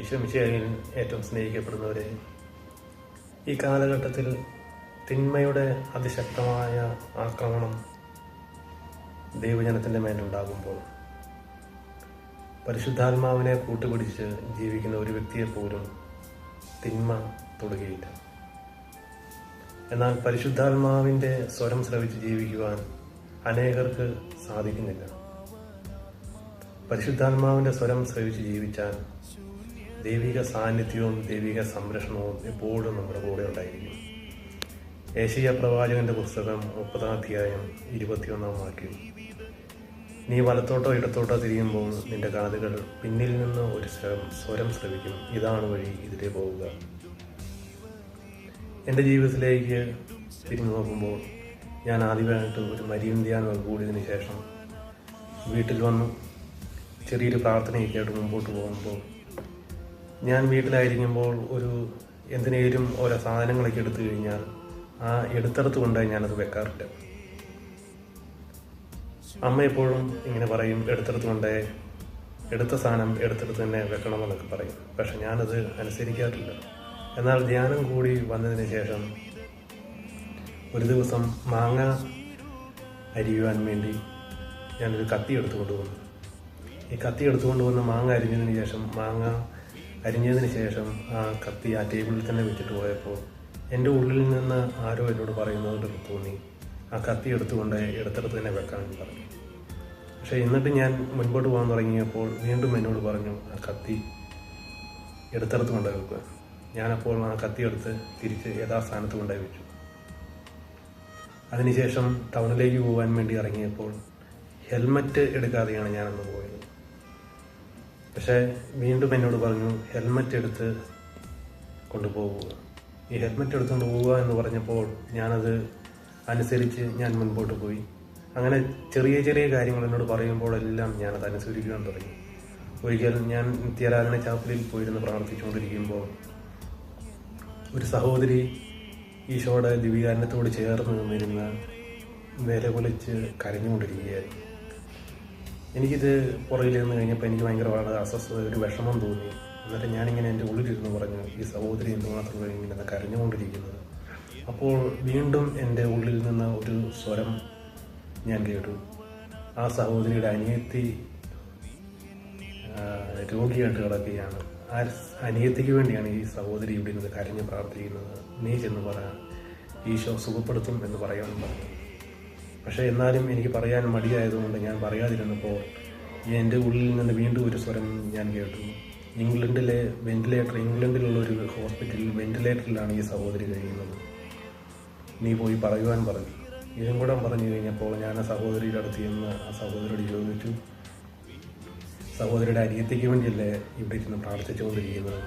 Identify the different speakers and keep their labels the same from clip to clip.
Speaker 1: ഈശ്വമിശയിൽ ഏറ്റവും സ്നേഹിക്കപ്പെടുന്നവരെ ഈ കാലഘട്ടത്തിൽ തിന്മയുടെ അതിശക്തമായ ആക്രമണം ദൈവജനത്തിന്റെ മേലുണ്ടാകുമ്പോൾ പരിശുദ്ധാത്മാവിനെ കൂട്ടുപിടിച്ച് ജീവിക്കുന്ന ഒരു വ്യക്തിയെ പോലും തിന്മ തൊടുകയില്ല. എന്നാൽ പരിശുദ്ധാത്മാവിന്റെ സ്വരം ശ്രവിച്ച് ജീവിക്കുവാൻ അനേകർക്ക് സാധിക്കുന്നില്ല. പരിശുദ്ധാത്മാവിന്റെ സ്വരം ശ്രവിച്ച് ജീവിച്ചാൽ ദൈവിക സാന്നിധ്യവും ദൈവിക സംരക്ഷണവും എപ്പോഴും നമ്മുടെ കൂടെ ഉണ്ടായിരിക്കും. ഏഷ്യ പ്രവാചകന്റെ പുസ്തകം മുപ്പതാം അധ്യായം ഇരുപത്തിയൊന്നാം വാക്യം. നീ വലത്തോട്ടോ ഇടത്തോട്ടോ തിരിയുമ്പോൾ നിന്റെ കാതുകൾ പിന്നിൽ നിന്ന് ഒരു സ്വരം സ്വരം ശ്രവിക്കും. ഇതാണ് വഴി ഇതിലേ പോവുക. എന്റെ ജീവിതത്തിലേക്ക് തിരിഞ്ഞു നോക്കുമ്പോൾ ഞാൻ ആദ്യമായിട്ട് ഒരു മരിയും ധ്യാനം കൂടിയതിന് ശേഷം വീട്ടിൽ വന്നു. ചെറിയൊരു പ്രാർത്ഥനയൊക്കെ ആയിട്ട് മുമ്പോട്ട് പോകുമ്പോൾ ഞാൻ വീട്ടിലായിരിക്കുമ്പോൾ ഒരു എന്തിനേലും ഓരോ സാധനങ്ങളൊക്കെ എടുത്തു കഴിഞ്ഞാൽ ആ എടുത്തെടുത്ത് കൊണ്ടായി ഞാനത് വെക്കാറില്ല. അമ്മ എപ്പോഴും ഇങ്ങനെ പറയും എടുത്തെടുത്ത് കൊണ്ടേ എടുത്ത സാധനം എടുത്തെടുത്ത് തന്നെ വെക്കണമെന്നൊക്കെ പറയും. പക്ഷെ ഞാനത് അനുസരിക്കാറില്ല. എന്നാൽ ധ്യാനം കൂടി വന്നതിന് ശേഷം ഒരു ദിവസം മാങ്ങ അരിയുവാൻ വേണ്ടി ഞാനൊരു കത്തി എടുത്തു കൊണ്ടുവന്നു ഈ കത്തി എടുത്തുകൊണ്ട് പോകുന്ന മാങ്ങ അരിഞ്ഞതിന് ശേഷം മാങ്ങ അരിഞ്ഞതിന് ശേഷം ആ കത്തി ആ ടേബിളിൽ തന്നെ വെച്ചിട്ട് പോയപ്പോൾ എന്റെ ഉള്ളിൽ നിന്ന് ആരോ എന്നോട് പറയുന്നത് തോന്നി. ആ കത്തി എടുത്തുകൊണ്ട് എടുത്തെടുത്ത് തന്നെ വെക്കാമെന്ന് പറഞ്ഞു. പക്ഷേ എന്നിട്ട് ഞാൻ മുൻപോട്ട് പോകാൻ തുടങ്ങിയപ്പോൾ വീണ്ടും എന്നോട് പറഞ്ഞു ആ കത്തി എടുത്തെടുത്ത് കൊണ്ടുപോയി വെക്കുക ഞാനപ്പോൾ ആ കത്തി എടുത്ത് തിരിച്ച് യഥാസ്ഥാനത്ത് കൊണ്ടുപോയി വെച്ചു. അതിനുശേഷം ടൗണിലേക്ക് പോകാൻ വേണ്ടി ഇറങ്ങിയപ്പോൾ ഹെൽമറ്റ് എടുക്കാതെയാണ് ഞാനന്ന് പോയത്. പക്ഷേ വീണ്ടും എന്നോട് പറഞ്ഞു ഹെൽമെറ്റ് എടുത്ത് കൊണ്ടുപോകുക ഈ ഹെൽമെറ്റ് എടുത്തുകൊണ്ട് പോവുക എന്ന് പറഞ്ഞപ്പോൾ ഞാനത് അനുസരിച്ച് ഞാൻ മുൻപോട്ട് പോയി. അങ്ങനെ ചെറിയ ചെറിയ കാര്യങ്ങൾ എന്നോട് പറയുമ്പോഴെല്ലാം ഞാനത് അനുസരിക്കുവാൻ തുടങ്ങി. ഒരിക്കൽ ഞാൻ നിത്യാരാധന ചാപ്പലിൽ പോയിരുന്ന് പ്രാർത്ഥിച്ചുകൊണ്ടിരിക്കുമ്പോൾ ഒരു സഹോദരി ഈശോയുടെ ദിവ്യാനത്തോട് ചേർന്ന് നിന്നിരുന്ന് കൊലിച്ച് കരഞ്ഞുകൊണ്ടിരിക്കുകയായിരുന്നു. എനിക്കിത് പുറകിൽ നിന്ന് കഴിഞ്ഞപ്പോൾ എനിക്ക് ഭയങ്കര വളരെ അസ്വസ്ഥത ഒരു വിഷമം തോന്നി. എന്നിട്ട് ഞാനിങ്ങനെ എന്റെ ഉള്ളിലിരുന്ന് പറഞ്ഞു ഈ സഹോദരി എന്തുമാത്രം ഇങ്ങനെ കരഞ്ഞുകൊണ്ടിരിക്കുന്നത്. അപ്പോൾ വീണ്ടും എന്റെ ഉള്ളിൽ നിന്ന് ഒരു സ്വരം ഞാൻ കേട്ടു. ആ സഹോദരിയുടെ അനിയത്തി രോഗിയായിട്ട് കിടക്കുകയാണ്. ആ അനിയത്തിക്ക് വേണ്ടിയാണ് ഈ സഹോദരി ഇവിടെ നിന്ന് കരഞ്ഞ് പ്രാർത്ഥിക്കുന്നത്. നീ ചെന്ന് പറ ഈശോ സുഖപ്പെടുത്തും എന്ന് പറയാൻ പറഞ്ഞു. പക്ഷേ എന്നാലും എനിക്ക് പറയാൻ മടിയായതുകൊണ്ട് ഞാൻ പറയാതിരുന്നപ്പോൾ എന്റെ ഉള്ളിൽ നിന്ന് വീണ്ടും ഒരു സ്വരം ഞാൻ കേട്ടു. ഇംഗ്ലണ്ടിലെ വെന്റിലേറ്റർ ഇംഗ്ലണ്ടിലുള്ള ഒരു ഹോസ്പിറ്റലിൽ വെന്റിലേറ്ററിലാണ് ഈ സഹോദരി കഴിയുന്നത്. നീ പോയി പറയുവാൻ പറഞ്ഞു. ഇതും കൂടെ പറഞ്ഞു കഴിഞ്ഞപ്പോൾ ഞാൻ ആ സഹോദരിയുടെ അടുത്ത് ചെന്ന് ആ സഹോദരിയോട് ചോദിച്ചു സഹോദരിയുടെ അനിയത്തിക്ക് വേണ്ടിയല്ലേ ഇവിടെ ഇരുന്ന് പ്രാർത്ഥിച്ചുകൊണ്ടിരിക്കുന്നത്?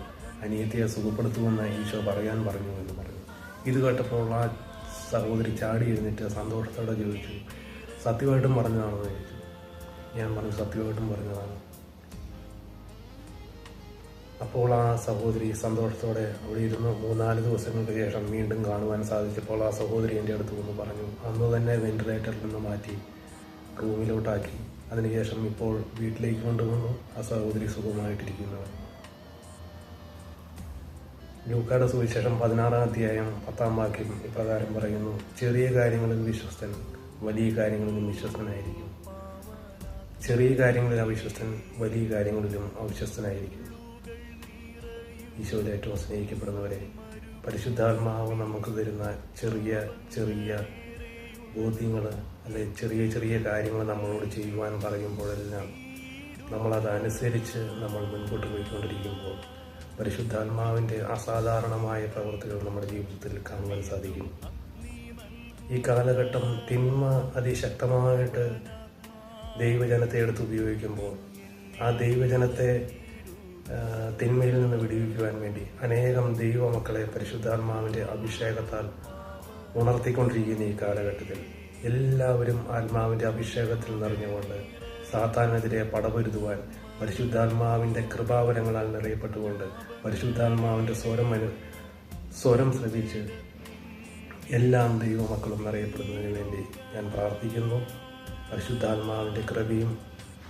Speaker 1: അനിയത്തിയെ സുഖപ്പെടുത്തുമെന്ന് ഈശോ പറയാൻ പറഞ്ഞു എന്ന് പറഞ്ഞു. ഇത് കേട്ടപ്പോൾ ആ സഹോദരി ചാടി എഴുന്നേറ്റ് സന്തോഷത്തോടെ ചോദിച്ചു സത്യമായിട്ടും പറഞ്ഞതാണെന്ന് ചോദിച്ചു. ഞാൻ പറഞ്ഞു സത്യമായിട്ടും പറഞ്ഞതാണ്. അപ്പോൾ ആ സഹോദരി സന്തോഷത്തോടെ അവിടെ ഇരുന്ന്. മൂന്നാൽ ദിവസങ്ങൾക്ക് ശേഷം വീണ്ടും കാണുവാൻ സാധിച്ചപ്പോൾ ആ സഹോദരി എന്റെ അടുത്ത് വന്ന് പറഞ്ഞു അന്ന് തന്നെ വെന്റിലേറ്ററിൽ നിന്ന് മാറ്റി റൂമിലോട്ടാക്കി. അതിനുശേഷം ഇപ്പോൾ വീട്ടിലേക്ക് കൊണ്ടുവന്നു. ആ സഹോദരി സുഖമായിട്ടിരിക്കുന്നത് ലൂക്കാട് സുവിശേഷം പതിനാറാം അധ്യായം പത്താം വാക്യം ഇപ്രകാരം പറയുന്നു ചെറിയ കാര്യങ്ങളിൽ വിശ്വസ്തൻ വലിയ കാര്യങ്ങളിലും വിശ്വസ്തനായിരിക്കും. ചെറിയ കാര്യങ്ങളിൽ അവിശ്വസ്തൻ വലിയ കാര്യങ്ങളിലും അവിശ്വസ്തനായിരിക്കും. ഈശോയിൽ ഏറ്റവും സ്നേഹിക്കപ്പെടുന്നവരെ പരിശുദ്ധാത്മാവ് നമുക്ക് തരുന്ന ചെറിയ ചെറിയ ബോധ്യങ്ങൾ അല്ലെ ചെറിയ ചെറിയ കാര്യങ്ങൾ നമ്മളോട് ചെയ്യുവാൻ പറയുമ്പോഴെല്ലാം നമ്മളത് അനുസരിച്ച് നമ്മൾ മുൻപോട്ട് പോയിക്കൊണ്ടിരിക്കുമ്പോൾ പരിശുദ്ധാത്മാവിന്റെ അസാധാരണമായ പ്രവൃത്തികൾ നമ്മുടെ ജീവിതത്തിൽ കാണുവാൻ സാധിക്കും ഈ കാലഘട്ടം തിന്മ അതിശക്തമായിട്ട് ദൈവജനത്തെ എടുത്ത് ഉപയോഗിക്കുമ്പോൾ ആ ദൈവജനത്തെ തിന്മയിൽ നിന്ന് വിടിവിക്കുവാൻ വേണ്ടി അനേകം ദൈവമക്കളെ പരിശുദ്ധാത്മാവിന്റെ അഭിഷേകത്താൽ ഉണർത്തിക്കൊണ്ടിരിക്കുന്ന ഈ കാലഘട്ടത്തിൽ എല്ലാവരും ആത്മാവിന്റെ അഭിഷേകത്തിൽ നിറഞ്ഞുകൊണ്ട് സാത്താനെതിരെ പടപൊരുതുവാൻ പരിശുദ്ധാത്മാവിന്റെ കൃപാവരങ്ങളാൽ നിറയപ്പെട്ടുകൊണ്ട് പരിശുദ്ധാത്മാവിന്റെ സ്വരം അനു സ്വരം ശ്രവിച്ച് എല്ലാം ദൈവമക്കളും നിറയപ്പെടുന്നതിന് വേണ്ടി ഞാൻ പ്രാർത്ഥിക്കുന്നു. പരിശുദ്ധാത്മാവിന്റെ കൃപയും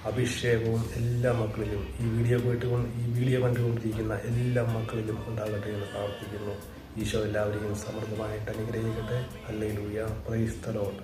Speaker 1: അഭിഷേകവും എല്ലാ മക്കളിലും ഈ വീഡിയോ കേട്ടുകൊണ്ട് ഈ വീഡിയോ കണ്ടുകൊണ്ടിരിക്കുന്ന എല്ലാ മക്കളിലും ഉണ്ടാകട്ടെ എന്ന് പ്രാർത്ഥിക്കുന്നു. ഈശോ എല്ലാവരെയും സമൃദ്ധമായിട്ട് അനുഗ്രഹിക്കട്ടെ. അല്ലെങ്കിൽ പ്രൈസ്തലോട്ട്